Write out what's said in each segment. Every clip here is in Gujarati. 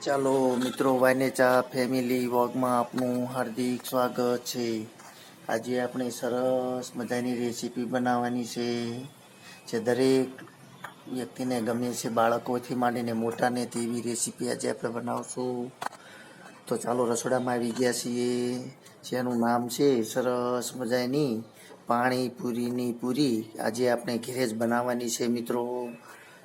ચાલો મિત્રો વાનેચા ફેમિલી વોગમાં આપનું હાર્દિક સ્વાગત છે. આજે આપણે સરસ મજાની રેસીપી બનાવવાની છે, જે દરેક વ્યક્તિને ગમે છે, બાળકોથી માંડીને મોટાને તેવી રેસીપી આજે આપણે બનાવશું. તો ચાલો રસોડામાં આવી ગયા છીએ, જેનું નામ છે સરસ મજાની પાણીપુરીની પૂરી. આજે આપણે ઘેરે જ બનાવવાની છે મિત્રો.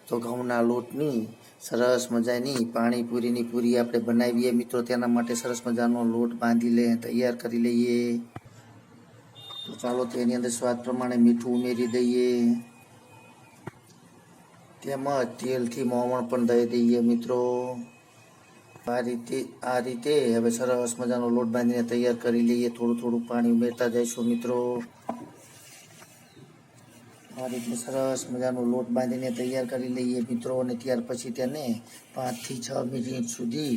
તો ઘઉંના લોટની સરસ મજાની પાણીપુરીની પૂરી આપણે બનાવીએ. મિત્રો, તેના માટે સરસ મજાનો લોટ બાંધી લે, તૈયાર કરી લઈએ. તો ચાલો તેની અંદર સ્વાદ પ્રમાણે મીઠું ઉમેરી દઈએ. તેમજ તેલથી મોમણ પણ દઈ દઈએ, મિત્રો. આ રીતે આ રીતે હવે સરસ મજાનો લોટ બાંધીને તૈયાર કરી લઈએ. થોડું થોડું પાણી ઉમેરતા જઈશું, મિત્રો. આ રીતે સરસ મજાનો લોટ બાંધીને તૈયાર કરી લઈએ મિત્રો, અને ત્યાર પછી તેને પાંચથી છ મિનિટ સુધી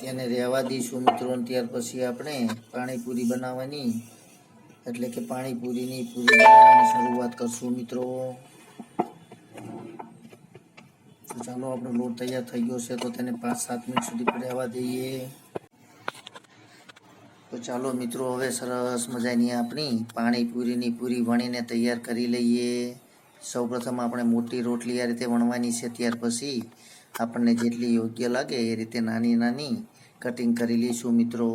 તેને રહેવા દઈશું મિત્રો ત્યાર પછી આપણે પાણીપુરી બનાવવાની. એટલે કે પાણીપુરીની પૂરી બનાવવાની શરૂઆત કરશું મિત્રો. તો ચાલો આપણો લોટ તૈયાર થઈ ગયો છે, તો તેને પાંચ સાત મિનિટ સુધી રહેવા દઈએ. તો ચાલો મિત્રો, હવે સરસ મજાની આપણી પાણીપુરીની પૂરી વણીને તૈયાર કરી લઈએ. સૌપ્રથમ આપણે મોટી રોટલી આ રીતે વણવાની છે, ત્યાર પછી આપણને જેટલી યોગ્ય લાગે એ રીતે નાની નાની કટિંગ કરી લઈશું મિત્રો.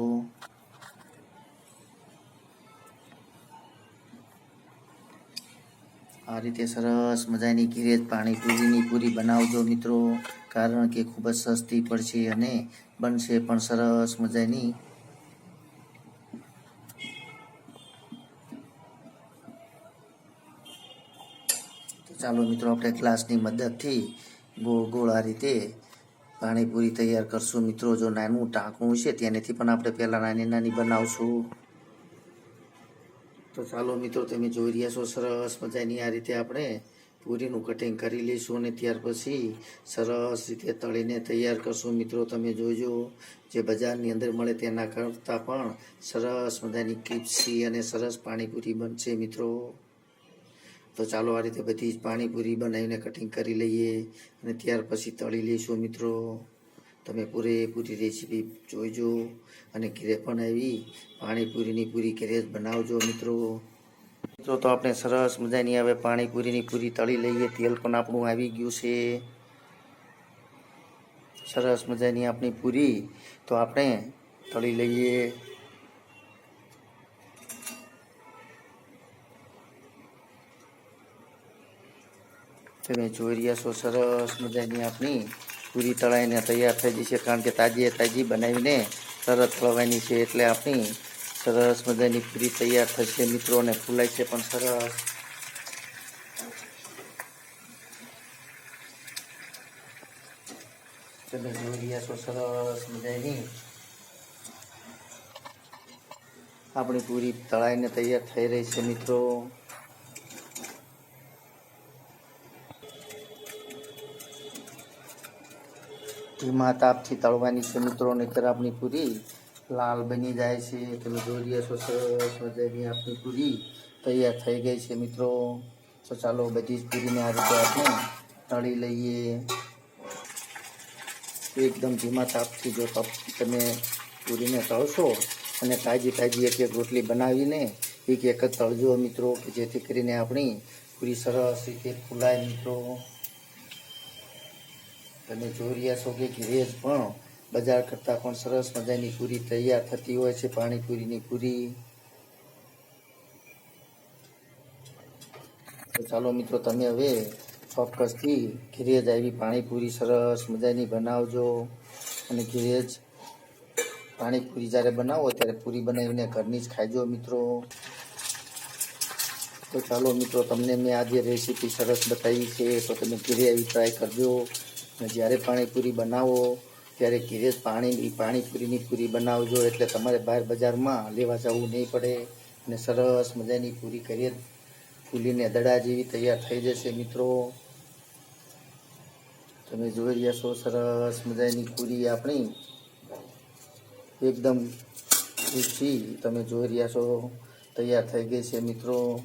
આ રીતે સરસ મજાની ઘીરે પાણીપુરીની પૂરી બનાવજો મિત્રો, કારણ કે ખૂબ જ સસ્તી પડશે અને બનશે પણ સરસ મજાની. તો ચાલો મિત્રો, આપણે ગ્લાસની મદદથી ગોળ ગોળ આ રીતે પાણીપુરી તૈયાર કરશું. મિત્રો, જો નાનું ટાંકણું છે, તેનાથી પણ આપણે પહેલાં નાની નાની બનાવશું. તો ચાલો મિત્રો, તમે જોઈ રહ્યા છો, સરસ મજાની આ રીતે આપણે પૂરીનું કટિંગ કરી લઈશું અને ત્યાર પછી સરસ રીતે તળીને તૈયાર કરશું. મિત્રો, તમે જોજો, જે બજારની અંદર મળે તેના કરતાં પણ સરસ મજાની ક્રિપ્સી અને સરસ પાણીપુરી બનશે. મિત્રો તો ચાલો આ રીતે બધી જ પાણીપુરી બનાવીને કટિંગ કરી લઈએ અને ત્યાર પછી તળી લઈશું મિત્રો. તમે પૂરેપૂરી રેસીપી જોઈજો અને ઘરે પણ આવી પાણીપુરીની પૂરી ઘરે જ બનાવજો મિત્રો. મિત્રો તો આપણે સરસ મજાની હવે પાણીપુરીની પૂરી તળી લઈએ. તેલ પણ આપણું આવી ગયું છે. સરસ મજાની આપણી પૂરી. તો આપણે તળી લઈએ. તમે જોઈ રહ્યા છો, સરસ મજાની આપણી પૂરી તળાઈને તૈયાર થઈ જશે કારણ કે તાજી તાજી બનાવીને તરત તળવાની છે એટલે આપણી સરસ મજાની પૂરી તૈયાર થશે મિત્રો અને ફૂલાય છે પણ સરસ. તમે જોઈ રહ્યા છો, સરસ મજાની આપણી પૂરી તળાઈને તૈયાર થઈ રહી છે, મિત્રો. ધીમા તાપથી તળવાની છે મિત્રો નહીતર આપણી પૂરી. લાલ બની જાય છે, તમે જોઈ રહ્યા છો, સરસ આપણી પૂરી તૈયાર થઈ ગઈ છે, મિત્રો. તો ચાલો બધી જ પૂરીને આ રીતે આપણે તળી લઈએ. એકદમ ધીમા તાપથી જો તમે પૂરીને તળશો અને તાજી તાજી એક એક રોટલી બનાવીને એક એક જ તળજો, મિત્રો, કે જેથી કરીને આપણી પૂરી સરસ રીતે ફૂલાય, મિત્રો. તમે જોઈ રહ્યા છો કે ઘેરે પણ બજાર કરતાં પણ સરસ મજાની પૂરી તૈયાર થતી હોય છે, પાણીપુરીની પૂરી. તો ચાલો મિત્રો, તમે હવે ચોક્કસથી ઘેરે જ આવી પાણીપુરી સરસ મજાની બનાવજો. અને ઘેરે જ પાણીપુરી જ્યારે બનાવો ત્યારે પૂરી બનાવીને ઘરની જ ખાઈજો મિત્રો. તો ચાલો મિત્રો, તમને મેં આજે રેસીપી સરસ બતાવી છે, તો તમે ઘેરે આવી ટ્રાય કરજો. જ્યારે પાણીપુરી બનાવો, ત્યારે ઘીરે પાણી પાણીપુરીની પૂરી બનાવજો. એટલે તમારે બહાર બજારમાં લેવા જવું નહીં પડે અને સરસ મજાની પૂરી કરીએ. ફૂલીને દડા જેવી તૈયાર થઈ જશે મિત્રો. તમે જોઈ રહ્યા છો સરસ મજાની પૂરી આપણી. એકદમ ઊંચી તમે જોઈ રહ્યા છો. તૈયાર થઈ ગઈ છે મિત્રો.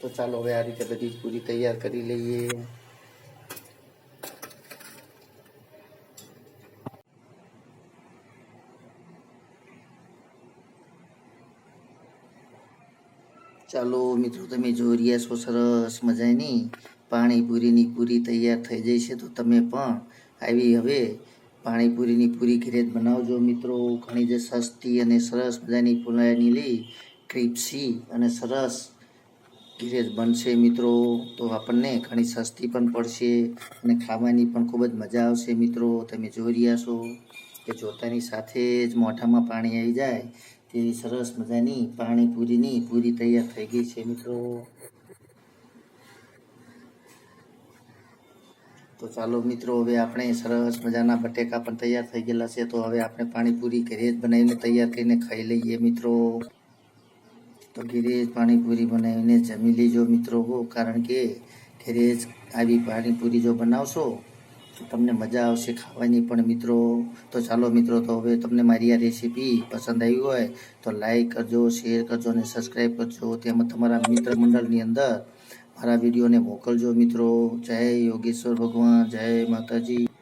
તો ચાલો હવે આ રીતે બધી પૂરી તૈયાર કરી લઈએ. ચાલો મિત્રો, તમે જોઈ રહ્યા છો સરસ મજાની પાણીપુરીની પૂરી તૈયાર થઈ જઈ છે, તો તમે પણ આવી હવે પાણીપુરીની પૂરી ઘરે જ બનાવજો મિત્રો. ઘણી જ સસ્તી અને સરસ મજાની ફૂલાની લઈ ક્રિપ્સી અને સરસ ઘરે જ બનશે મિત્રો. તો આપણને ઘણી સસ્તી પણ પડશે અને ખાવાની પણ ખૂબ જ મજા આવશે મિત્રો. તમે જોઈ રહ્યા છો કે જોતાની સાથે જ મોઢામાં પાણી આવી જાય તેવી સરસ મજાની પાણીપુરીની પૂરી તૈયાર થઈ ગઈ છે મિત્રો. તો ચાલો મિત્રો, હવે આપણે સરસ મજાના બટેકા પણ તૈયાર થઈ ગયેલા છે. તો હવે આપણે પાણીપુરી ઘરે જ બનાવીને તૈયાર કરીને ખાઈ લઈએ મિત્રો. તો ઘરે જ પાણીપુરી બનાવીને જમી લેજો મિત્રો કારણ કે ઘરે જ આવી પાણીપુરી જો બનાવશો તમને મજા આવશે ખાવાની પણ મિત્રો. તો ચાલો મિત્રો, તો હવે તમને મારી આ રેસીપી પસંદ આવી હોય, તો લાઈક કરજો શેર કરજો અને સબસ્ક્રાઈબ કરજો. તેમજ તમારા મિત્ર મંડળની અંદર મારા વિડીયોને મોકલજો મિત્રો. જય યોગેશ્વર ભગવાન, જય માતાજી.